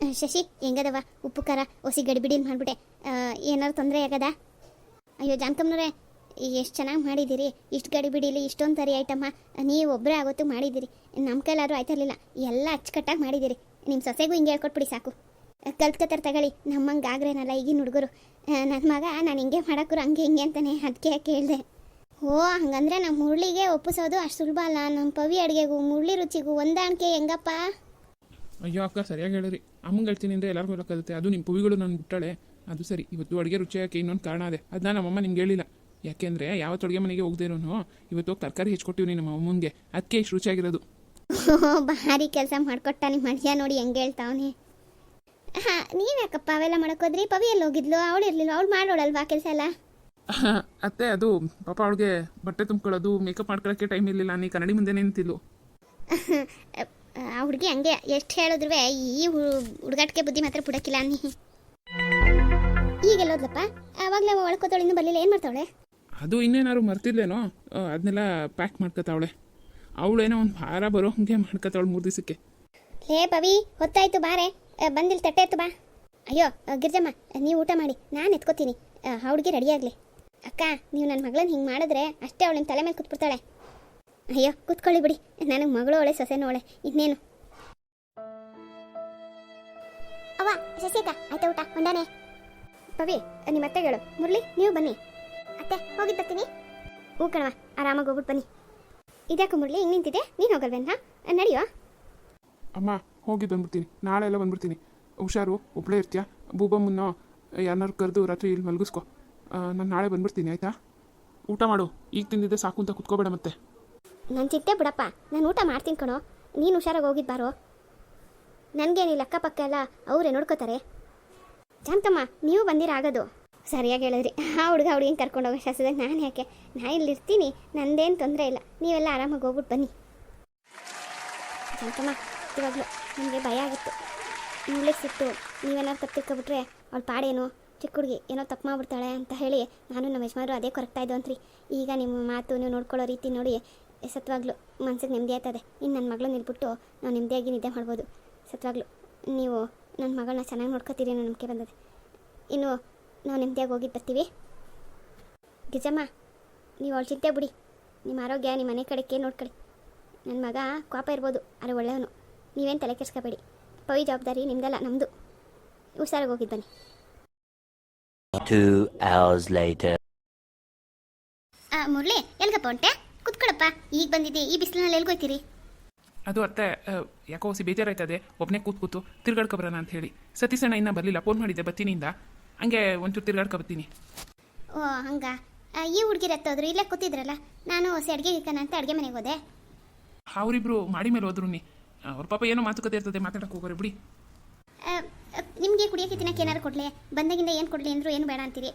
ಶಶಿ, ಹೆಂಗದವ? ಉಪ್ಪು, ಖಾರ, ಒಸಿ, ಗಡಿಬಿಡಿ ಮಾಡಿಬಿಟ್ಟೆ. ಏನಾರು ತೊಂದರೆ ಆಗದ? ಅಯ್ಯೋ ಜಾನ್ಕಮ್ನವ್ರೆ ಎಷ್ಟು ಚೆನ್ನಾಗಿ ಮಾಡಿದ್ದೀರಿ. ಇಷ್ಟು ಗಡಿಬಿಡಿಲಿ, ಇಷ್ಟೊಂದು ಸರಿ ಐಟಮ್ಮ. ನೀವು ಒಬ್ಬರೇ ಆಗೋತು ಮಾಡಿದ್ದೀರಿ. ನಮ್ಮ ಕೈಲಾದ್ರೂ ಆಯ್ತಿರಲಿಲ್ಲ. ಎಲ್ಲ ಅಚ್ಚುಕಟ್ಟಾಗಿ ಮಾಡಿದ್ದೀರಿ. ನಿಮ್ಮ ಸೊಸೆಗೂ ಹಿಂಗೆ ಹೇಳ್ಕೊಟ್ಬಿಡಿ ಸಾಕು. ಕಲ್ತ್ಕೋತಾರೆ ತಗೊಳ್ಳಿ. ನಮ್ಮಂಗೆ ಆಗ್ರೇನಲ್ಲ ಈಗಿನ ಹುಡುಗರು. ನನ್ನ ಮಗ, ನಾನು ಹಿಂಗೆ ಮಾಡಕ್ರು ಹಂಗೆ ಹಿಂಗೆ ಅಂತಾನೆ ಅದಕ್ಕೆ ಕೇಳಿದೆ ಓ ಹಂಗಂದ್ರೆ ನಮ್ಮ ಮುರುಳಿಗೆ ಒಪ್ಪಿಸೋದು ಅಷ್ಟು ಸುಲಭ ಅಲ್ಲ. ನಮ್ಮ ಪವಿ ಅಡುಗೆಗೂ, ಮುರುಳಿ ರುಚಿಗೂ ಹೊಂದಾಣಿಕೆ ಹೆಂಗಪ್ಪ? ಅಯ್ಯೋ ಅಕ್ಕ ಸರಿಯಾಗಿ ಹೇಳಿರಿ ಅಮ್ಮಂಗೆ ಹೇಳ್ತೀನಿ ಅಂದರೆ ಎಲ್ಲರಿಗೂ ಹೇಳೋಕ್ಕಾಗುತ್ತೆ ಅದು ನಿಮ್ಮ ಪುವಿಗಳು ನಾನು ಬಿಟ್ಟಾಳೆ. ಅದು ಸರಿ. ಇವತ್ತು ಅಡುಗೆ ರುಚಿಯಾಕೆ ಇನ್ನೊಂದು ಕಾರಣ ಅದೇ. ಅದನ್ನ ನಮ್ಮಮ್ಮ ನಿಮ್ಗೆ ಹೇಳಿಲ್ಲ. ಯಾಕೆಂದರೆ ಯಾವತ್ತು ಅಡುಗೆ ಮನೆಗೆ ಹೋಗ್ದಿರೋನು ಇವತ್ತು ಹೋಗಿ ತರಕಾರಿ ಹೆಚ್ಚಿಕೊಟ್ಟಿವ್ರಿ ನಮ್ಮ ಅಮ್ಮನಿಗೆ. ಅದಕ್ಕೆ ಇಷ್ಟು ರುಚಿಯಾಗಿರೋದು. ಭಾರಿ ಕೆಲಸ ಮಾಡ್ಕೊಟ್ಟ ನಿಮ್ಮ ಮನುಷ್ಯ ನೋಡಿ ಹೆಂಗೆ ಹೇಳ್ತಾವನೆ. ಹಾಂ ನೀವು ಯಾಕಪ್ಪ ಅವೆಲ್ಲ ಮಾಡೋಕ್ಕೋದ್ರಿ ಪವಿ ಎಲ್ಲಿ ಹೋಗಿದ್ಲು? ಅವಳು ಇರಲಿಲ್ಲ ಅವಳು ಮಾಡೋಳಲ್ವಾ ಕೆಲಸ ಎಲ್ಲ? ಅತ್ತೆ ಅದು ಪಾಪ ಅವಳಿಗೆ ಬಟ್ಟೆ ತುಂಬ್ಕೊಳ್ಳೋದು ಮೇಕಪ್ ಮಾಡ್ಕೊಳ್ಳೋಕ್ಕೆ ಟೈಮ್ ಇರಲಿಲ್ಲ. ನೀ ಕನ್ನಡಿ ಮುಂದೆ ನಿಂತಿದ್ಲು. ಆ ಹುಡುಗಿ ಹಂಗೆ ಎಷ್ಟು ಹೇಳಿದ್ರು ಈ ಹುಡುಗಾಟಿಕೆ ಬುದ್ಧಿ ಮಾತ್ರ ಬಿಡಕ್ಕಿಲ್ಲ ನೀ ಈಗೆಲ್ಲೋದ್ಲಪ್ಪ ಆವಾಗಲೇ ಒಳ್ಕೋತಾಳೆ ಇನ್ನೂ ಬರಲಿಲ್ಲ. ಏನು ಮಾಡ್ತಾವಳೆ? ಅದು ಇನ್ನೇನಾದ್ರು ಮರ್ತಿದ್ಲೇನೋ? ಅದನ್ನೆಲ್ಲ ಪ್ಯಾಕ್ ಮಾಡ್ಕೊತಾವಳೆ. ಅವಳೇನೋ ಒಂದು ಭಾರ ಬರೋ ಹಂಗೆ ಮಾಡ್ಕೊತಾವಳು ಮೂರು ದಿವಸಕ್ಕೆ. ಲೇ ಪವಿ ಹೊತ್ತಾಯ್ತು ಬಾರೆ. ಬಂದಿಲ್ಲ ಬಂದಿಲ್ ತಟ್ಟೆ ಎತ್ತು ಬಾ. ಅಯ್ಯೋ ಗಿರಿಜಮ್ಮ ಗಿರ್ಜಮ್ಮ ನೀವು ಊಟ ಮಾಡಿ. ನಾನು ಎತ್ಕೋತೀನಿ. ಆ ಹುಡುಗಿ ರೆಡಿಯಾಗಲಿ ಅಕ್ಕ ನೀವು ನನ್ನ ಮಗಳನ್ನ ಹಿಂಗೆ ಮಾಡಿದ್ರೆ ಅಷ್ಟೇ ಅವಳಿನ ತಲೆ ಮೇಲೆ ಕೂತ್ಬಿಡ್ತಾಳೆ. ಅಯ್ಯೋ, ಕೂತ್ಕೊಳ್ಳಿ ಬಿಡಿ. ನನಗೆ ಮಗಳು ಒಳೆ ಸೊಸೆನೂ ಅವಳೆ. ಇನ್ನೇನು? ಅವ್ವ, ಶಶಿಕ, ಆಯ್ತಾ ಊಟ? ಹೊಂಡಾನೆ ಪವಿ, ನಿಮ್ಮ ಅತ್ತೆ ಹೇಳು. ಮುರಳಿ ನೀವು ಬನ್ನಿ. ಅತ್ತೆ ಹೋಗಿದ್ದು ಬರ್ತೀನಿ. ಹೂ ಕಣವ ಆರಾಮಾಗಿ ಹೋಗ್ಬಿಟ್ಟು ಬನ್ನಿ. ಇದ್ಯಾಕೆ ಮುರಳಿ ಹಿಂಗೆ ನಿಂತಿದೆ ನೀನು ಹೋಗಲ್ವೇನ ನಡೆಯುವ ಅಮ್ಮ, ಹೋಗಿ ಬಂದ್ಬಿಡ್ತೀನಿ. ನಾಳೆ ಎಲ್ಲ ಬಂದ್ಬಿಡ್ತೀನಿ. ಹುಷಾರು ಒಬ್ಬಳೇ ಇರ್ತೀಯ? ಬೂಬಮ್ಮನ್ನು ಯಾರನ್ನಾರು ಕರೆದು ರಾತ್ರಿ ಇಲ್ಲಿ ಮಲಗಿಸ್ಕೊ. ನಾನು ನಾಳೆ ಬಂದ್ಬಿಡ್ತೀನಿ, ಆಯಿತಾ? ಊಟ ಮಾಡು. ಈಗ ತಿಂದಿದ್ದೆ ಸಾಕು ಅಂತ ಕುತ್ಕೋಬೇಡ ಮತ್ತೆ. ನನ್ನ ಚಿಂತೆ ಬಿಡಪ್ಪ. ನಾನು ಊಟ ಮಾಡ್ತೀನಿ ಕಣೋ. ನೀನು ಹುಷಾರಾಗಿ ಹೋಗಿದ್ದು ಬಾರೋ. ನನಗೇನಿಲ್ಲ ಅಕ್ಕಪಕ್ಕ ಎಲ್ಲ ಅವರೇ ನೋಡ್ಕೋತಾರೆ? ಜಾಂತಮ್ಮ ನೀವು ಬಂದಿರಾಗೋದು ಸರಿಯಾಗಿ ಹೇಳಿದ್ರಿ. ಆ ಹುಡುಗ ಹುಡುಗಿನ ಕರ್ಕೊಂಡು ಹೋಗೋ ಶಾಸ್ತ್ರದಾಗ ನಾನು ಯಾಕೆ? ನಾ ಇಲ್ಲಿ ಇರ್ತೀನಿ ನಂದೇನು ತೊಂದರೆ ಇಲ್ಲ. ನೀವೆಲ್ಲ ಆರಾಮಾಗಿ ಹೋಗ್ಬಿಟ್ಟು ಬನ್ನಿ. ಜಾಂತಮ್ಮ ಇವಾಗಲೂ ನನಗೆ ಭಯ ಆಗಿತ್ತು. ಇಂಗ್ಲೀಷ್ ಸಿಟ್ಟು, ನೀವೇನಾದ್ರು ತಪ್ಪು ತಿಳ್ಕೊಬಿಟ್ರೆ ಅವಳು ಪಾಡೇನು? ಚಿಕ್ಕ ಹುಡುಗಿ ಏನೋ ತಪ್ಪು ಮಾಡ್ಬಿಡ್ತಾಳೆ ಅಂತ ಹೇಳಿ ನಾನು ನಮ್ಮ ಯಜಮಾನರು ಅದೇ ಕೊರಗ್ತಾ ಇದ್ದು ಅಂತ್ರಿ ಈಗ ನಿಮ್ಮ ಮಾತು ನೀವು ನೋಡ್ಕೊಳ್ಳೋ ರೀತಿ ನೋಡಿ ಸತ್ವಾಗ್ಲು ಮನ್ಸಿಗೆ ನೆಮ್ಮದಿ ಆಯ್ತದೆ. ಇನ್ನು ನನ್ನ ಮಗಳು ನಿಲ್ಬಿಟ್ಟು ನಾವು ನೆಮ್ಮದಿಯಾಗಿ ನಿದ್ದೆ ಮಾಡ್ಬೋದು. ಸತ್ವಾಗ್ಲು ನೀವು ನನ್ನ ಮಗಳನ್ನ ಚೆನ್ನಾಗಿ ನೋಡ್ಕೋತೀರಿ ಅನ್ನೋ ನಂಬಿಕೆ ಬಂದದೆ. ಇನ್ನು ನಾವು ನೆಮ್ಮದಿಯಾಗಿ ಹೋಗಿ ಬರ್ತೀವಿ. ಗಿಜಮ್ಮ ನೀವು ಅವಳು ಚಿಂತೆ ಬಿಡಿ ನಿಮ್ಮ ಆರೋಗ್ಯ ನಿಮ್ಮ ಮನೆ ಕಡೆ ಕಡೆಗೆ ನೋಡ್ಕೊಳ್ಳಿ. ನನ್ನ ಮಗ ಕೋಪ ಇರ್ಬೋದು ಅರೆ ಒಳ್ಳೆಯವನು. ನೀವೇನು ತಲೆ ಕೆಡ್ಸ್ಕೋಬೇಡಿ. ಪವಿ ಜವಾಬ್ದಾರಿ ನಿಮ್ದಲ್ಲ ನಮ್ಮದು ಹುಷಾರಾಗಿ ಹೋಗಿದ್ದು ಬನ್ನಿ. Two hours later. ಆ, ಮುರಳಿ ಎಲ್ಗಪ್ಪ ಹೊಂಟೆ? ಕುತ್ಕೊಳಪ್ಪ. ಈಗ ಬಂದಿದ್ದೆ. ಈ ಬಿಸಿಲಿನಲ್ಲಿ ಎಲ್ಗೋಯ್ತೀರಿ? ಅದು ಅತ್ತೆ ಯಾಕೋ ಸಿ ಬೇಜಾರಾಯ್ತದೆ. ಒಬ್ಬನೇ ಕೂತ್ ಕೂತು ತಿರ್ಗಾಡ್ಕೊಬರೋಣ ಅಂತ ಹೇಳಿ ಸತೀಶಣ್ಣ ಇನ್ನೂ ಬರಲಿಲ್ಲ. ಫೋನ್ ಮಾಡಿದ್ದೆ ಬತ್ತಿನಿಂದ. ಹಂಗೆ ಒಂಚೂರು ತಿರ್ಗಾಡ್ಕೊ ಬರ್ತೀನಿ ಓ ಹಂಗ. ಈ ಹುಡುಗಿರ ಹತ್ತೋದ್ರು ಇಲ್ಲೇ ಕೂತಿದ್ರಲ್ಲ. ನಾನು ಹೊಸ ಅಡುಗೆ ಇಕ್ಕನ ಅಂತ ಅಡುಗೆ ಮನೆಗೆ ಹೋದೆ. ಅವರಿಬ್ರು ಮಾಡಿ ಮೇಲೆ ಹೋದ್ರು ನೀ. ಅವ್ರ ಪಾಪ ಏನೋ ಮಾತುಕತೆ ಇರ್ತದೆ ಮಾತಾಡಕ್ಕೆ ಹೋಗೋರೆ ಬಿಡಿ. ನಿಮಗೆ ಕುಡಿಯೋಕೆ ತಿನ್ನಕ್ಕೆ ಏನಾರು ಕೊಡಲಿ? ಬಂದಾಗಿಂದ ಏನು ಕೊಡಲಿ ಅಂದರೂ ಏನು ಬೇಡ ಅಂತೀರಿ?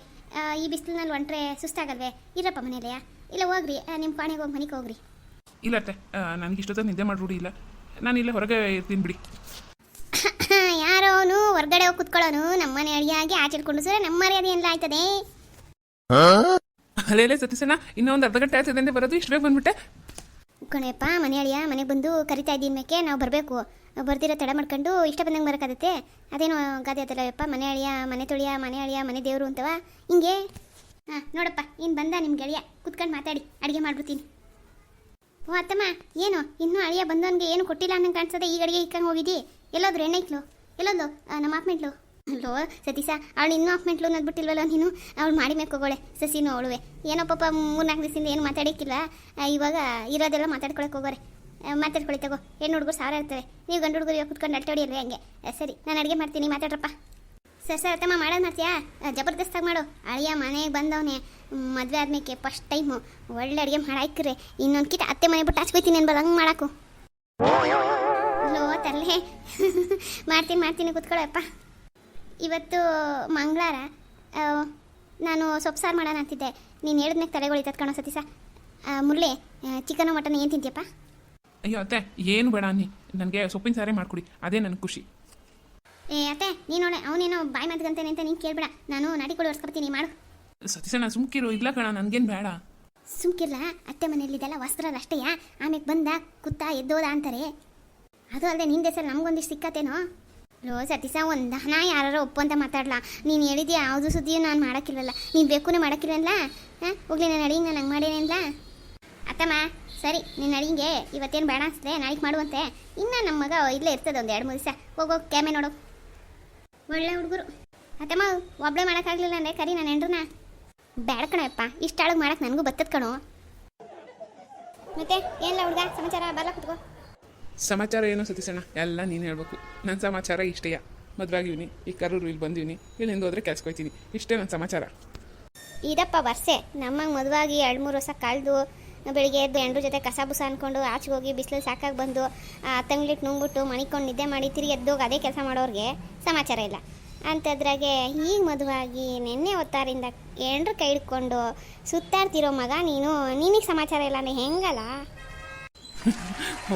ಈ ಬಿಸಿಲಿನಲ್ಲಿ ಒಂಟ್ರೆ ಸುಸ್ತಾಗಲ್ವೇ? ಇರಪ್ಪ ಮನೇಲೆಯಾ ಇಲ್ಲ ಹೋಗ್ರಿ. ನಿಮ್ಮ ಪಾಣಿಗೆ ಹೋಗಿ ಮನೆಗೆ ಹೋಗ್ರಿ. ಇಲ್ಲ ಅತ್ತೆ ನನಗೆ ಇಷ್ಟೊತ್ತ ನಿದ್ದೆ ಮಾಡಿ ಇಲ್ಲ. ನಾನು ಇಲ್ಲೇ ಹೊರಗೆ ಇರ್ತೀನಿ ಬಿಡಿ. ಯಾರೋ ಅವನು ಹೊರ್ಗಡೆ ಹೋಗಿ ಕುತ್ಕೊಳ್ಳೋನು. ನಮ್ಮ ಮನೆ ಅಡಿಯಾಗಿ ಆಚರಿಕೊಂಡು ಸರ್ ನಮ್ಮ ಮರ್ಯಾದೆ ಎಲ್ಲ ಆಯ್ತದೆ ಅಲ್ಲೇ ಸತೀಸಣ್ಣ ಇನ್ನೊಂದು ಅರ್ಧ ಗಂಟೆ ಆಗ್ತದೆ ಅಂತ ಬರೋದು ಇಷ್ಟು ಬೇಗ ಬಂದ್ಬಿಟ್ಟೆ. ಕಣೆಯಪ್ಪ ಮನೆ ಅಳಿಯ ಮನೆಗೆ ಬಂದು ಕರಿತಾ ಇದ್ದೀನಿ ಮೇಕೆ ನಾವು ಬರಬೇಕು. ಬರ್ದಿರೋ ತಡ ಮಾಡ್ಕೊಂಡು ಇಷ್ಟ ಬಂದಂಗೆ ಬರೋಕ್ಕಾಗತ್ತೆ ಅದೇನು ಗಾದೆ ಅದಲ್ಲಪ್ಪ ಮನೆ ಅಳಿಯ ಮನೆ ತೊಳಿಯ ಮನೆ ಅಳಿಯ ಮನೆ ದೇವರು ಅಂತವ? ಹಿಂಗೆ? ಹಾಂ ನೋಡಪ್ಪ ಇನ್ನು ಬಂದ ನಿಮ್ಮ ಗೆಳೆಯ? ಕುತ್ಕೊಂಡು ಮಾತಾಡಿ ಅಡುಗೆ ಮಾಡ್ಬಿಡ್ತೀನಿ. ಓ ಅತ್ತಮ್ಮ ಏನು? ಇನ್ನೂ ಅಳಿಯ ಬಂದವನಿಗೆ ಏನು ಕೊಟ್ಟಿಲ್ಲ ಅನ್ನಂಗೆ ಕಾಣಿಸದೆ ಈಗ ಅಡುಗೆ ಇಕ್ಕಂಗೆ ಹೋಗಿದ್ದಿ? ಎಲ್ಲೋದ್ರು ಎಲ್ಲೋದ್ಲು? ಎಲ್ಲೋದು ನಮ್ಮ ಅಪ್ಮೆಂಟ್ಲು ಅಲ್ಲೋ ಸತೀಸ ಅವಳು ಇನ್ನೂ ಅಪ್ಮೆಂಟ್ಲು ಅನ್ನೋದ್ಬಿಟ್ಟಿಲ್ವಲ್ಲ ನೀನು? ಅವಳು ಮಾಡಿ ಮೇಕೋಗೋಳೆ ಸಸಿನೂ ಅವಳುವೆ. ಏನೋ ಪಾಪ ಮೂರ್ನಾಲ್ಕು ದಿವಸದಿಂದ ಏನು ಮಾತಾಡಿಕ್ಕಿಲ್ಲ. ಇವಾಗ ಇರೋದೆಲ್ಲ ಮಾತಾಡ್ಕೊಳಕ್ಕೆ ಹೋಗೋರೆ. ಮಾತಾಡ್ಕೊಳ್ಳಿ ತಗೋ ಹೆಣ್ಣು ಹುಡುಗರು ಸಾವಿರ ಇರ್ತವೆ ನೀವು ಗಂಡು ಹುಡುಗರು ಇವಾಗ ಕುತ್ಕೊಂಡು ಅಲ್ಟಾಡಿಯಲ್ವೇ ಹಂಗೆ? ಆ, ಸರಿ ನಾನು ಅಡುಗೆ ಮಾಡ್ತೀನಿ ಮಾತಾಡ್ರಪ್ಪ. ಸರ್ ಸರ್ ಅತ್ತಮ್ಮ ಮಾಡೋದು ಮಾಡ್ತೀಯಾ? ಜಬರ್ದಸ್ತಾಗಿ ಮಾಡು. ಅಳಿಯ ಮನೆಗೆ ಬಂದವನೇ ಮದುವೆ ಆದ್ಮೇಲೆ ಫಸ್ಟ್ ಟೈಮು ಒಳ್ಳೆ ಅಡುಗೆ ಮಾಡಾಕ್ರೆ ಇನ್ನೊಂದು ಕಿಟ ಅತ್ತೆ ಮನೆ ಬಿಟ್ಟು ಹಚ್ಕೊತೀನಿ ಅನ್ಬೋದು ಹಂಗೆ ಮಾಡಾಕು. ಲೋ ತರಲೆ. ಮಾಡ್ತೀನಿ ಮಾಡ್ತೀನಿ ಕುತ್ಕೊಳ್ಳಪ್ಪ ಇವತ್ತು ಮಂಗಳವಾರ ನಾನು ಸೊಪ್ಪು ಸಾರು ಮಾಡೋಣ ಅಂತಿದ್ದೆ. ನೀನು ಹೇಳಿದ್ಮೇಲೆ ತಲೆಗೊಳಿತದ ಕಣೋ ಸತೀಸ ಆ, ಮುರಳಿ ಚಿಕನ್ ಮಟನ್ ಏನು ತಿಂತೀಯಪ್ಪ? ಅಯ್ಯೋ ಅತ್ತೆ ಏನು ಬೇಡ ಅನ್ನಿ. ನನಗೆ ಸೊಪ್ಪಿನ ಸಾರೇ ಮಾಡಿಕೊಡಿ. ಅದೇ ನನಗೆ ಖುಷಿ. ಏ ಅತ್ತೆ ನೀನೋಳೆ ಅವನೇನೋ ಬಾಯಿ ಮಾತುಗಂತಾನೆ ಅಂತ ನೀನು ಕೇಳ್ಬೇಡ. ನಾನು ನಾಟಿ ಕೊಡಿ ಒರ್ಸ್ಕೊಡ್ತೀನಿ ಮಾಡು. ಸತೀಶಣ್ಣ ಸುಮ್ಕಿರು ಇಲ್ಲ ಕಣ ನನಗೇನು ಬೇಡ. ಸುಮ್ಕಿರ್ಲ? ಅತ್ತೆ ಮನೆಯಲ್ಲಿದೆಲ್ಲ ವಸ್ತ್ರ ಅಷ್ಟೇಯ? ಆಮೇಲೆ ಬಂದ ಕುತ್ತ ಎದ್ದೋದ ಅಂತಾರೆ. ಅದು ಅಲ್ಲದೆ ನಿಂದೆ ಸರ್ ನಮಗೊಂದಿಷ್ಟು ಸಿಕ್ಕತ್ತೇನೋ? ಲೋ ಸತೀಸ ಒಂದು ಹಣ ಯಾರು ಒಪ್ಪು ಅಂತ ಮಾತಾಡ್ಲಾ. ನೀನು ಹೇಳಿದ್ಯಾ ಯಾವುದು ಸುದ್ದಿಯೂ ನಾನು ಮಾಡೋಕ್ಕಿಲ್ವಲ್ಲ. ನೀನು ಬೇಕೂ ಮಾಡೋಕ್ಕಿಲ್ವಲ್ಲ ಹಾಂ ಹೋಗ್ಲಿ ನಾನು ಅಡಿಗೆ ನಾನು ಹಂಗೆ ಮಾಡೇನಿಲ್ಲ ಅತ್ತಮ್ಮ ಸರಿ ನಿನ್ನ ಅಡಿಗೆ ಇವತ್ತೇನು ಬೇಡ ಅನ್ಸುತ್ತೆ ನಾಳೆಗೆ ಮಾಡುವಂತೆ. ಇನ್ನು ನಮ್ಮ ಮಗ ಇಲ್ಲೇ ಇರ್ತದೆ ಒಂದು ಎರಡು ಮೂರು ದಿವಸ. ಹೋಗೋ ಕ್ಯಾಮೆ ನೋಡು. ಒಳ್ಳೆ ಹುಡುಗರು. ಅತ್ತಮ್ಮ ಒಬ್ಬಳೇ ಮಾಡೋಕ್ಕಾಗಲಿಲ್ಲ ಅಂದ್ರೆ ಕರಿ ನಾನು ಹೆಂಡ್ರನ್ನ. ಬೇಡ ಕಣಪ್ಪ ಇಷ್ಟಾಳಗೆ ಮಾಡಕ್ಕೆ ನನಗೂ ಬತ್ತದ ಕಣೋ. ಮತ್ತೆ ಏನಿಲ್ಲ ಹುಡುಗ ಸಮಾಚಾರ ಬರಲ್ಲ ಕುತ್ಕೋ. ಸಮಾಚಾರ ಏನು ಸತೀಸಣ್ಣ ಎಲ್ಲ ನೀನು ಹೇಳ್ಬೇಕು. ನನ್ನ ಸಮಾಚಾರ ಇಷ್ಟೇಯ? ಮದುವೆ ಆಗಿವ್ನಿ ಈ ಕರೂರು ಇಲ್ಲಿ ಬಂದೀನಿ ಇಲ್ಲಿಂದ ಹೋದ್ರೆ ಕೆಲ್ಸಕ್ಕೆ ಹೋಗ್ತೀನಿ ಇಷ್ಟೇ ನನ್ನ ಸಮಾಚಾರ. ಇದಪ್ಪ ವರ್ಷೆ ನಮ್ಮಂಗೆ ಮದುವಾಗಿ ಎರಡು ಮೂರು ವರ್ಷ ಕಳೆದು ಬೆಳಿಗ್ಗೆ ಎದ್ದು ಎಂಡ್ರ ಜೊತೆ ಕಸ ಬುಸ ಅಂದ್ಕೊಂಡು ಆಚೆಗೆ ಹೋಗಿ ಬಿಸಿಲು ಸಾಕಾಗಿ ಬಂದು ತಂಗ್ಲಿಟ್ಟು ನುಂಗ್ಬಿಟ್ಟು ಮಣಿಕೊಂಡು ನಿದ್ದೆ ಮಾಡಿ ತಿರುಗಿ ಎದ್ದೋಗಿ ಅದೇ ಕೆಲಸ ಮಾಡೋರಿಗೆ ಸಮಾಚಾರ ಇಲ್ಲ. ಅಂಥದ್ರಾಗೆ ಈಗ ಮದುವಾಗಿ ನಿನ್ನೆ ಹೊತ್ತಾರಿಂದ ಎಂಡ್ರ ಕೈ ಹಿಡ್ಕೊಂಡು ಸುತ್ತಾಡ್ತಿರೋ ಮಗ ನೀನು ನಿನಗೆ ಸಮಾಚಾರ ಇಲ್ಲ ಅಂದ್ರೆ ಹೆಂಗಲ್ಲ?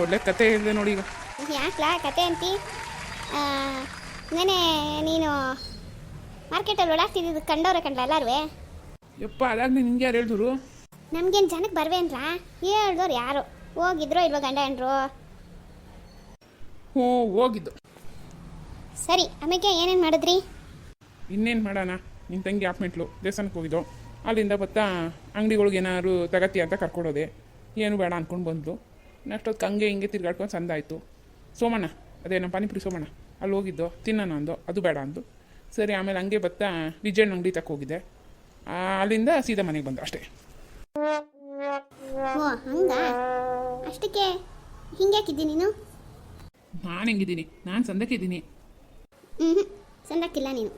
ಒಳ್ಳೆ ಕತೆ ಇದೆ ನೋಡಿ ಈಗ. ಯಾಕ್ಲಾ ಕತೆ ಅಂತಿ? ನೆನೆ ನೀನು ಮಾರ್ಕೆಟಲ್ಲಿ ಓಡಾಡ್ತಿದ್ದು ಕಂಡವ್ರೆ ಕಂಡ್ಲ ಎಲ್ಲಾರು ಯಪ್ಪ ಅದಾಗ ನಿಂಗೆ ಯಾರು ಹೇಳಿದ್ರು? ನಮ್ಗೇನು ಜನಕ್ಕೆ ಅಂತ ಹೇಳ್ದವ್ರು ಯಾರು? ಹೋಗಿದ್ರೋ ಇಲ್ವ ಗಂಡ ಏನ್ರು ಹ್ಞೂ ಹೋಗಿದ್ದು. ಸರಿ ಆಮೇಲೆ ಏನೇನು ಮಾಡಿದ್ರಿ? ಇನ್ನೇನು ಮಾಡೋಣ? ನಿನ್ನ ತಂಗಿ ಆಪ್ಮೆಂಟ್ಲು ದೇವಸ್ಥಾನಕ್ಕೆ ಹೋಗಿದ್ದು. ಅಲ್ಲಿಂದ ಬತ್ತಾ ಅಂಗಡಿಗಳಿಗೆ ಏನಾದ್ರು ತಗತಿ ಅಂತ ಕರ್ಕೊಡೋದೆ. ಏನು ಬೇಡ ಅಂದ್ಕೊಂಡು ಬಂದ್ಲು. ನೆಕ್ಸ್ಟ್ ಹಂಗೆ ಹಿಂಗೆ ತಿರ್ಗಾಡ್ಕೊಂಡು ಸಂದಾಯಿತು. ಸೋಮಣ್ಣ ಅದೇ ನಮ್ಮ ಪಾನಿಪುರಿ ಸೋಮಣ್ಣ ಅಲ್ಲಿ ಹೋಗಿದ್ದು. ತಿನ್ನೋಣ ಅಂದು ಅದು ಬೇಡ ಅಂದು. ಸರಿ ಆಮೇಲೆ ಹಂಗೆ ಬತ್ತಾ ವಿಜಯಣ್ಣ ಅಂಗಡಿ ತಕ್ಕ ಹೋಗಿದ್ದೆ. ಅಲ್ಲಿಂದ ಸೀದಾ ಮನೆಗೆ ಬಂದು ಅಷ್ಟೇ. ಓ ಹಂಗ? ಅಷ್ಟಕ್ಕೆ ಹಿಂಗ್ಯಾಕಿದ್ದಿ ನೀನು? ನಾನು ಹೆಂಗಿದ್ದೀನಿ? ನಾನು ಸಂದಕ್ಕಿದ್ದೀನಿ ಹ್ಞೂ ಸಂದಕ್ಕಿಲ್ಲ ನೀನು.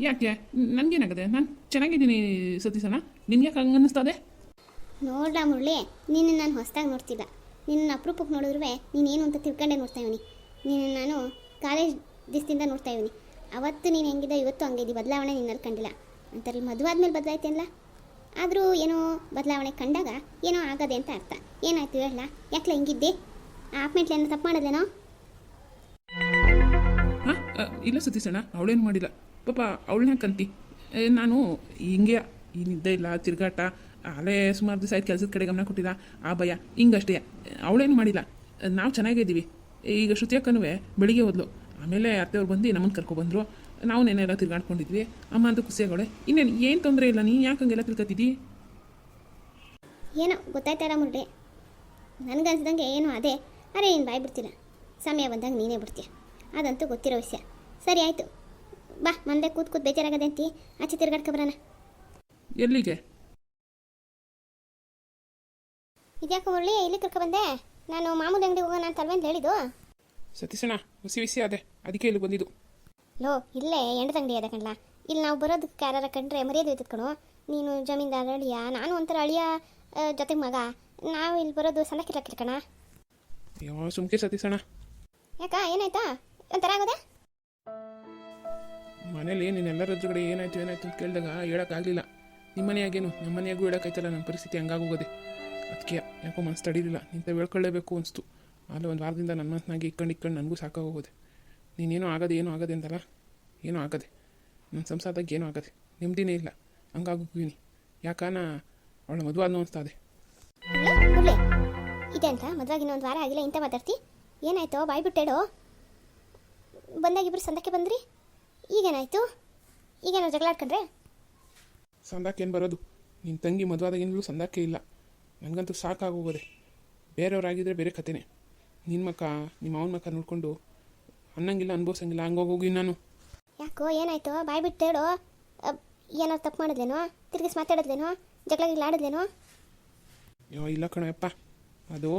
ಯಾಕೆ? ನನಗೇನಾಗದೆ? ನಾನು ಚೆನ್ನಾಗಿದ್ದೀನಿ ಸತೀಸಣ್ಣ ನಿನ್ಗೆ ಯಾಕೆ ಹಂಗೆ ಅನ್ನಿಸ್ತದೆ? ನೋಡ್ಲಾ ಮುರಳಿ ನಿನ್ನ ನಾನು ಹೊಸದಾಗಿ ನೋಡ್ತಿಲ್ಲ. ನಿನ್ನ ಅಪರೂಪಕ್ಕೆ ನೋಡಿದ್ರು ನೀನೇನು ಅಂತ ತಿಳ್ಕೊಂಡೆ ನೋಡ್ತಾ ಇವನಿ. ನೀನು ನಾನು ಕಾಲೇಜ್ ದಿವಸದಿಂದ ನೋಡ್ತಾ ಇವನಿ. ಅವತ್ತು ನೀನು ಹೆಂಗಿದ್ದ ಇವತ್ತು ಹಂಗಿದ್ದಿ. ಬದಲಾವಣೆ ನಿನ್ನಲ್ಲಿ ಕಂಡಿಲ್ಲ. ಅಂತಾರೆ ಮದುವೆ ಆದ್ಮೇಲೆ ಬದಲಾಯ್ತೇನಲ್ಲ ಆದರೂ ಏನೋ ಬದಲಾವಣೆ ಕಂಡಾಗ ಏನೋ ಆಗದೆ ಅಂತ ಅರ್ಥ. ಏನಾಯ್ತು ಹೇಳ? ಯಾಕಲ ಹಿಂಗಿದ್ದೆ? ಆ ಆಪ್ಮೆಂಟ್ಲಿ ಏನೋ ತಪ್ಪು ಹಾಂ? ಇಲ್ಲ ಸತೀಶಣ್ಣ, ಅವಳೇನು ಮಾಡಿಲ್ಲ. ಪಾಪ ಅವಳನ್ನ ಕಂತಿ ನಾನು ಹಿಂಗೆ ಈ ನಿದ್ದೆ ಇಲ್ಲ, ತಿರುಗಾಟ ಅಲ್ಲೇ ಸುಮಾರು ದಿವಸ ಆಯ್ತು ಕೆಲಸದ ಕಡೆ ಗಮನ ಕೊಟ್ಟಿಲ್ಲ, ಆ ಭಯ, ಹಿಂಗಷ್ಟೇ. ಅವಳೇನು ಮಾಡಿಲ್ಲ. ನಾವು ಚೆನ್ನಾಗಿದ್ದೀವಿ ಈಗ ಶ್ರುತಿಯಕ್ಕನೂ ಬೆಳಿಗ್ಗೆ ಹೋದ್ಲು. ಆಮೇಲೆ ಅತ್ತೆಯವ್ರು ಬಂದು ನಮ್ಮನ್ನು ಕರ್ಕೊಬಂದರು. ನಾವು ನೆನೆಲ್ಲ ತಿರ್ಗಾಡ್ಕೊಂಡಿದ್ವಿ ಅಮ್ಮ ಅಂತ ಖುಷಿಯಾಗೋಳೆ ಇನ್ನೇನು ಏನು ತೊಂದರೆ ಇಲ್ಲ? ನೀ ಯಾಕೆ ಹಂಗೆಲ್ಲ ತಿಳ್ಕೊತಿದ್ದಿ ಏನೋ ಗೊತ್ತಾಯ್ತಾರ ನನಗೆ ನನಗನ್ಸ್ದಂಗೆ ಏನೋ ಅದೇ. ಅರೆ ಏನು ಬಾಯ್ ಬಿಡ್ತೀರ? ಸಮಯ ಬಂದಾಗ ನೀನೇ ಬಿಡ್ತೀಯ? ಅದಂತೂ ಗೊತ್ತಿರೋ ವಿಷಯ. ಸರಿ ಆಯಿತು. ಬಾ ಮಂದೆ ಕೂತ್ ಕೂತ್ ಬೇಜಾರಾಗದೆ ಅಂತಿ. ಆಚೆ ತಿರ್ಗಾಡ್ಕೊ ಬರೋಣ. ಎಲ್ಲಿಗೆ? ಇದ್ಯಾಕೋ ಮುರಳಿ ಇಲ್ಲಿ ಕರ್ಕೊ ಬಂದೆ? ನಾನು ಮಾಮೂಲಿ ಅಂಗಡಿ ಹೋಗೋಣ ಅಂತ ಅಲ್ವೇನು ಹೇಳಿದ್ದು? ಸತೀಶಣ್ಣ ಹುಸಿ ಬಿಸಿ ಅದೇ ಅದಕ್ಕೆ ಇಲ್ಲಿ ಬಂದಿದ್ದು. ಲೋ ಇಲ್ಲೇ ಎಂಡದ ಅಂಗಡಿ ಅದ ಕಣ್ಲ. ಇಲ್ಲಿ ನಾವು ಬರೋದಕ್ಕೆ ಯಾರು ಕಂಡ್ರೆ ಮರ್ಯಾದೆ ಇತ್ತು ಕಣೋ. ನೀನು ಜಮೀನ್ದಾರ ಅಳಿಯ ನಾನು ಒಂಥರ ಅಳಿಯ ಜೊತೆಗೆ ಮಗ. ನಾವು ಇಲ್ಲಿ ಬರೋದು ಸಣ್ಣಕ್ಕಿರಕ್ಕಿರ ಕಣ. ಅಯ್ಯೋ ಸುಮ್ಕೆ ಸತೀಸಣ ಯಾಕ ಏನಾಯ್ತಾ? ಒಂಥರ ಆಗೋದೆ? ಮನೇಲಿ ನೀನೆಲ್ಲರ ಎದುರುಗಡೆ ಏನಾಯ್ತು ಏನಾಯ್ತು ಅಂತ ಕೇಳಿದಾಗ ಹೇಳೋಕ್ಕಾಗಲಿಲ್ಲ ನಿಮ್ಮ ಮನೆಯಾಗೇನು? ನಮ್ಮ ಮನೆಯಾಗೂ ಹೇಳೋಕ್ಕಾಯ್ತಲ್ಲ ನನ್ನ ಪರಿಸ್ಥಿತಿ ಹಂಗಾಗೋಗೋದೆ. ಅದಕ್ಕೆ ಯಾಕೋ ಮನಸ್ಸು ತಡೀಲಿಲ್ಲ. ನಿಂತ ಹೇಳ್ಕೊಳ್ಳೇಬೇಕು ಅನಿಸ್ತು. ಆದರೆ ಒಂದು ವಾರದಿಂದ ನನ್ನ ಮನಸ್ಸಿನಾಗೆ ಇಕ್ಕಂಡು ಇಕ್ಕಂಡು ನನಗೂ ಸಾಕಾಗೋಗೋದೆ. ನೀನೇನೋ ಆಗದೆ ಏನೂ ಆಗದೆ ಅಂತಲ್ಲ? ಏನೂ ಆಗದೆ. ನನ್ನ ಸಂಸಾರದಾಗ ಏನೂ ಆಗದೆ. ನೆಮ್ಮದಿನೇ ಇಲ್ಲ. ಹಂಗಾಗೋಗಿನಿ ಯಾಕಾನ ಅವಳ ಮದುವೆ ಅನ್ನೋ ಅನಿಸ್ತಾ ಇದೆ ಮುರಳಿ ಇದೆ ಅಂತ? ಮದುವಾಗಿ ಇನ್ನೊಂದು ವಾರ ಆಗಿಲ್ಲ ಇಂಥ ಮಾತಾಡ್ತಿ? ಏನಾಯ್ತು? ಬಾಯ್ ಬಿಟ್ಟೇಡು ಬಂದಾಗಿಬ್ರು ಸಂದಕ್ಕೆ ಬಂದ್ರಿ? ಈಗೇನಾಯ್ತು? ಈಗೇನೋ ಜಗಳ ಆಡ್ಕೊಂಡ್ರೆ? ಸಂದಾಕೇನು ಬರೋದು? ನಿನ್ನ ತಂಗಿ ಮದುವಾದಾಗಿಂದಲೂ ಸಂದಾಕೆ ಇಲ್ಲ. ನನಗಂತೂ ಸಾಕಾಗೋಗೋದೆ ಬೇರೆಯವ್ರಾಗಿದ್ರೆ ಬೇರೆ ಕಥೆನೇ ನಿನ್ನ ಮಕ್ಕ ನಿಮ್ಮ ಅವನ ಮಕ್ಕ ನೋಡಿಕೊಂಡು ಅನ್ನಂಗಿಲ್ಲ ಅನ್ಭವಿಸಂಗಿಲ್ಲ. ಹಂಗೋಗೋಗಿ ನಾನು. ಯಾಕೋ ಏನಾಯ್ತು? ಬಾಯ್ ಬಿಟ್ಟೇಡು ಏನೋ ತಪ್ಪು ಮಾಡಿದ್ಲೇನೋ? ತಿರ್ಗಿಸ್ ಮಾತಾಡಿದ್ಲೇನೋ? ಜಗಳ ಆಡಿದ್ಲೇನು ಯೋ ಇಲ್ಲ ಕಣಪ್ಪ. ಅದು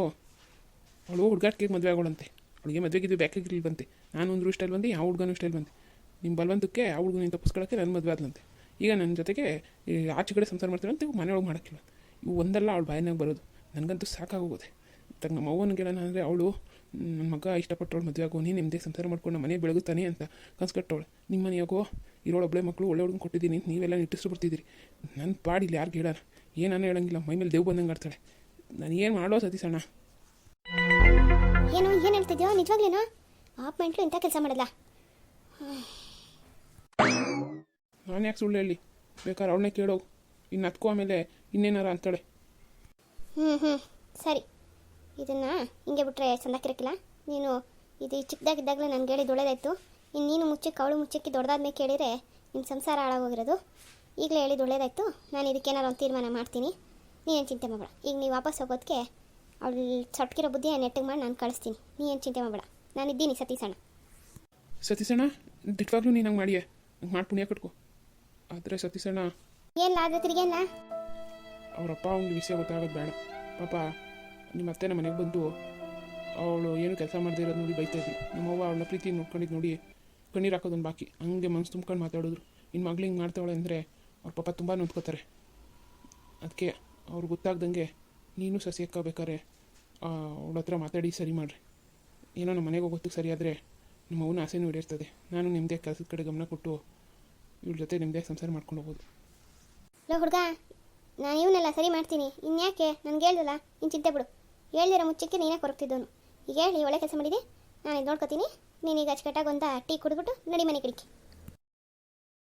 ಅವಳು ಹುಡುಗಾಟಿಗೆ ಮದುವೆ ಆಗೋಳಂತೆ. ಅವಳಿಗೆ ಮದುವೆಗಿದ್ದು ಬೇಕಾಗಿರ್ಲಿ ಬಂತೆ ನಾನು ಒಂದು ಇಷ್ಟಲ್ಲಿ ಬಂದೆ ಯಾವ ಹುಡುಗನೂ ಸ್ಟೈಲ್ ಬಂದೆ ನಿಮ್ಮ ಬಲವಂತಕ್ಕೆ ಆ ಹುಡುಗನ ತಪ್ಪಿಸ್ಕೊಳ್ಳೋಕ್ಕೆ ನನ್ನ ಮದುವೆ ಆದಂತೆ ಈಗ ನನ್ನ ಜೊತೆಗೆ ಈ ಆಚೆ ಕಡೆ ಸಂಸಾರ ಮಾಡ್ತಾರಂತೆ ಅಂತ ಮನೆಯೊಳಗೆ ಮಾಡೋಕ್ಕಿಲ್ಲ ಇವು ಒಂದಲ್ಲ ಅವಳು ಬಾಯಿನಾಗ ಬರೋದು. ನನಗಂತೂ ಸಾಕಾಗೋಗುತ್ತೆ ತಗ ನಮ್ಮ ಅವ್ವನಿಗೆ ಹೇಳೋಣ ಅಂದರೆ ಅವಳು ನನ್ನ ಮಗ ಇಷ್ಟಪಟ್ಟವಳು ಮದುವೆ ಆಗೋ ನೀನು ನಿಮ್ಮದೇ ಸಂಸಾರ ಮಾಡ್ಕೊಂಡು ಮನೆ ಬೆಳಗುತ್ತಾನೆ ಅಂತ ಕನ್ಸು ಕಟ್ಟವಳು. ನಿಮ್ಮ ಮನೆಯಾಗೋ ಇರೋಳು ಒಬ್ಬಳೆ ಮಕ್ಕಳು ಒಳ್ಳೆ ಹುಡುಗನ ಕೊಟ್ಟಿದ್ದೀನಿ ನೀವೆಲ್ಲ ನಿಟ್ಟಿಸ್ರು ಬರ್ತಿದ್ದೀರಿ. ನನ್ನ ಪಾಡಿಲ್ಲ ಯಾರು ಹೇಳೋಣ ಏನಾನು ಹೇಳಂಗಿಲ್ಲ ಮೈ ಮೇಲೆ ದೇವ್ ಬಂದಂಗೆ ಆಡ್ತಾಳೆ. ನಾನು ಏನು ಮಾಡೋ ಸತೀಸಣ್ಣ ಏನು ಏನು ಹೇಳ್ತಿದ್ಯೋ? ನಿಜವಾಗ್ಲೇನೋ? ಆಪ್ ಮೆಂಟ್ಲು ಇಂಥ ಕೆಲಸ ಮಾಡಲ್ಲ. ನಾನು ಯಾಕೆ ಸುಳ್ಳು ಹೇಳಿ? ಬೇಕಾದ್ರೆ ಅವಳನ್ನೇ ಕೇಳೋ ಇನ್ನು ಹತ್ಕೋ ಆಮೇಲೆ ಇನ್ನೇನಾರ ಅಂತಾಳೆ. ಹ್ಞೂ ಹ್ಞೂ ಸರಿ. ಇದನ್ನು ಹಿಂಗೆ ಬಿಟ್ಟರೆ ಸಂದಕ್ಕಿರಕ್ಕಿಲ್ಲ ನೀನು ಇದು ಚಿಕ್ಕದಾಗಿದ್ದಾಗಲೇ ನನಗೆ ಹೇಳಿ ಒಳ್ಳೇದಾಯ್ತು. ಇನ್ನು ನೀನು ಮುಚ್ಚಕ್ಕೆ ಅವಳು ಮುಚ್ಚಕ್ಕೆ ದೊಡ್ಡದಾದ್ಮೇಲೆ ಕೇಳಿದರೆ ನಿಮ್ಮ ಸಂಸಾರ ಹಾಳಾಗೋಗಿರೋದು. ಈಗಲೇ ಹೇಳಿದ್ದು ಒಳ್ಳೇದಾಯ್ತು. ನಾನು ಇದಕ್ಕೇನಾರು ಒಂದು ತೀರ್ಮಾನ ಮಾಡ್ತೀನಿ. ನೀನೇನು ಚಿಂತೆ ಮಾಡಬೇಡ. ಈಗ ನೀವು ವಾಪಸ್ ಹೋಗೋದಕ್ಕೆ ಅವಳು ಸೊಟ್ಕಿರೋ ಬುದ್ಧಿ ನೆಟ್ಟಿಗೆ ಮಾಡಿ ನಾನು ಕಳಿಸ್ತೀನಿ. ನೀನೇನು ಚಿಂತೆ ಮಾಡಬೇಡ. ನಾನು ಇದ್ದೀನಿ ಸತೀಸಣ್ಣ ಸತೀಸಣ್ಣ ದಿಟ್ವಾಗ್ಲೂ ನೀನು ಹಂಗೆ ಮಾಡಿಯೇ? ಮಾಡಿ ಪುಣ್ಯ ಕಟ್ಕೋ. ಆದರೆ ಸತೀಸಣ್ಣ ಏನಿಲ್ಲ ಆದರೆ ತಿರ್ಗೇನ ಅವರಪ್ಪ ಅವ್ನಿಗೆ ವಿಷಯ ಗೊತ್ತಾಗೋದು ಬೇಡ. ಪಾಪ ನಿಮ್ಮ ಅತ್ತೆ ನಮ್ಮ ಮನೆಗೆ ಬಂದು ಅವಳು ಏನು ಕೆಲಸ ಮಾಡದೇ ಇರೋದು ನೋಡಿ ಬೈತಾ ಇದ್ವಿ ನಮ್ಮವ್ವ ಅವಳ ಪ್ರೀತಿ ನೋಡ್ಕೊಂಡಿದ್ದು ನೋಡಿ ಕಣ್ಣೀರು ಹಾಕೋದೊಂದು ಬಾಕಿ. ಹಂಗೆ ಮನ್ಸು ತುಂಬ್ಕೊಂಡು ಮಾತಾಡಿದ್ರು. ಇನ್ನು ಮಗಳು ಹಿಂಗೆ ಮಾಡ್ತಾವಳೆ ಅಂದರೆ ಅವ್ರ ಪಾಪ ತುಂಬ ನೊಂದ್ಕೋತಾರೆ. ಅದಕ್ಕೆ ಅವ್ರು ಗೊತ್ತಾಗ್ದಂಗೆ ನೀನು ಸಸಿ ಹಾಕೋಬೇಕಾರೆ ಅವಳ ಹತ್ರ ಮಾತಾಡಿ ಸರಿ ಮಾಡಿರಿ. ಏನೋ ನಮ್ಮ ಮನೆಗೆ ಹೋಗೋದಕ್ಕೆ ಸರಿಯಾದರೆ ನಮ್ಮ ಅವನ ಆಸೆನೂ ಈಡೇರ್ತದೆ. ನಾನು ನಿಮ್ಮದೇ ಕೆಲಸದ ಕಡೆ ಗಮನ ಕೊಟ್ಟು ಇವಳ ಜೊತೆ ನಿಮ್ಮದೇ ಸಂಸಾರ ಮಾಡ್ಕೊಂಡು ಹೋಗೋದು. ಹುಡುಗ ನಾನು ಇವನ್ನೆಲ್ಲ ಸರಿ ಮಾಡ್ತೀನಿ. ಇನ್ಯಾಕೆ? ನನಗೆ ಹೇಳ್ದಲ್ಲ? ಇನ್ನು ಚಿಂತೆ ಬಿಡು ಹೇಳ್ದಿರ ಮುಚ್ಚಕ್ಕೆ ನೀನೇ ಕೊರಗ್ತಿದ್ದವನು. ಈಗ ಹೇಳಿ, ಒಳ್ಳೆ ಕೆಲಸ ಮಾಡಿದೆ? ನಾನು ಇದು ನೋಡ್ಕೊತೀನಿ. ನೀನೀಗ ಅಚ್ಚುಕಟ್ಟಾಗಿ ಒಂದು ಟೀ ಕುಡಿದ್ಬಿಟ್ಟು ನಡಿ ಮನೆ ಕಡಿಕೆ